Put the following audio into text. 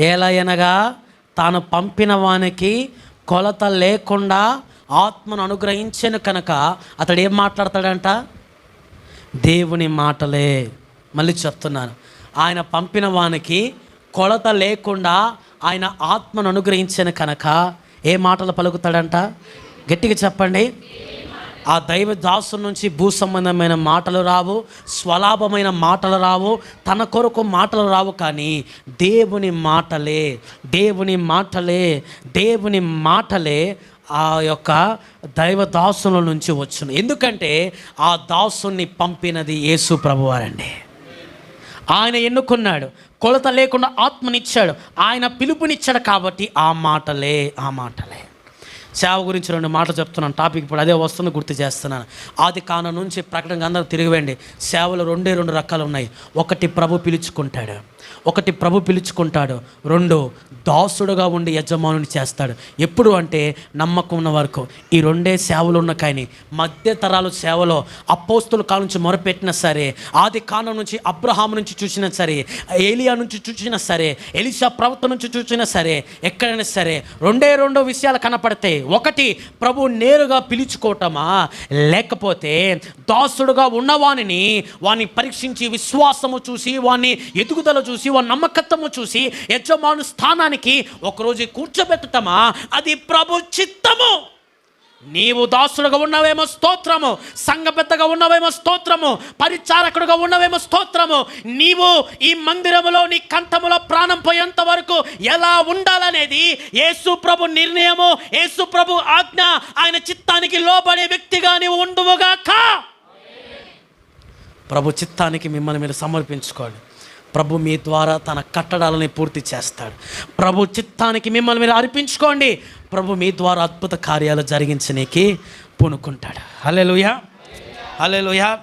ఏలయనగా తాను పంపిన వానికి కొలత లేకుండా ఆత్మను అనుగ్రహించను కనుక అతడు ఏం మాట్లాడతాడంట? దేవుని మాటలే. మళ్ళీ చెప్తున్నాను. ఆయన పంపిన వానికి కొలత లేకుండా ఆయన ఆత్మను అనుగ్రహించను కనుక ఏ మాటలు పలుకుతాడంట? గట్టిగా చెప్పండి. ఆ దైవ దాసు నుంచి భూ సంబంధమైన మాటలు రావు స్వలాభమైన మాటలు రావు తన కొరకు మాటలు రావు కానీ దేవుని మాటలే దేవుని మాటలే దేవుని మాటలే ఆ యొక్క దైవ దాసుల నుంచి వచ్చును. ఎందుకంటే ఆ దాసుని పంపినది యేసు ప్రభువారండి. ఆయన ఎన్నుకున్నాడు? కొలత లేకుండా ఆత్మనిచ్చాడు. ఆయన పిలుపునిచ్చాడు కాబట్టి ఆ మాటలే ఆ మాటలే. సేవ గురించి రెండు మాటలు చెప్తున్నాను. టాపిక్ ఇప్పుడు అదే వస్తుంది గుర్తు చేస్తున్నాను. ఆది కాన నుంచి ప్రకటనగా అందరూ తిరిగివేయండి సేవలు రెండే రెండు రకాలు ఉన్నాయి. ఒకటి ప్రభు పిలుచుకుంటాడు. ఒకటి ప్రభు పిలుచుకుంటాడు. రెండు దాసుడుగా ఉండి యజమానుని చేస్తాడు. ఎప్పుడు అంటే నమ్మకం ఉన్న వరకు. ఈ రెండే సేవలు ఉన్న కానీ మధ్య తరాలు సేవలో అపోస్తుల కాలం నుంచి మొరపెట్టినా సరే ఆది కాలం నుంచి అబ్రహాం నుంచి చూసినా సరే ఏలియా నుంచి చూసినా సరే ఎలిషా ప్రవక్త నుంచి చూసినా సరే ఎక్కడైనా సరే రెండే రెండో విషయాలు కనపడతాయి. ఒకటి ప్రభు నేరుగా పిలుచుకోవటమా? లేకపోతే దాసుడుగా ఉన్నవానిని వాని పరీక్షించి విశ్వాసము చూసి వాని ఎదుగుదల చూసి వాని నమ్మకత్వము చూసి యజమాను స్థానానికి ఒకరోజు కూర్చోబెట్టటమా? అది ప్రభు చిత్తము. నీవు దాసుడుగా ఉన్నవేమో స్తోత్రము సంఘ పెద్దగా ఉన్నవేమో స్తోత్రము పరిచారకుడుగా ఉన్నవేమో స్తోత్రము. నీవు ఈ మందిరములో నీ కంఠములో ప్రాణం పోయేంత వరకు ఎలా ఉండాలనేది యేసు ప్రభు నిర్ణయము యేసు ప్రభు ఆజ్ఞ. ఆయన చిత్తానికి లోబడే వ్యక్తిగా నీవు ఉండువుగాక. ప్రభు చిత్తానికి మిమ్మల్ని మీరు సమర్పించుకోండి. ప్రభు మీ ద్వారా తన కట్టడాలని పూర్తి చేస్తాడు. ప్రభు చిత్తానికి మిమ్మల్ని మీరు అర్పించుకోండి. ప్రభు మీ ద్వారా అద్భుత కార్యాలు జరిగించనీకి పూనుకుంటాడు. Hallelujah hallelujah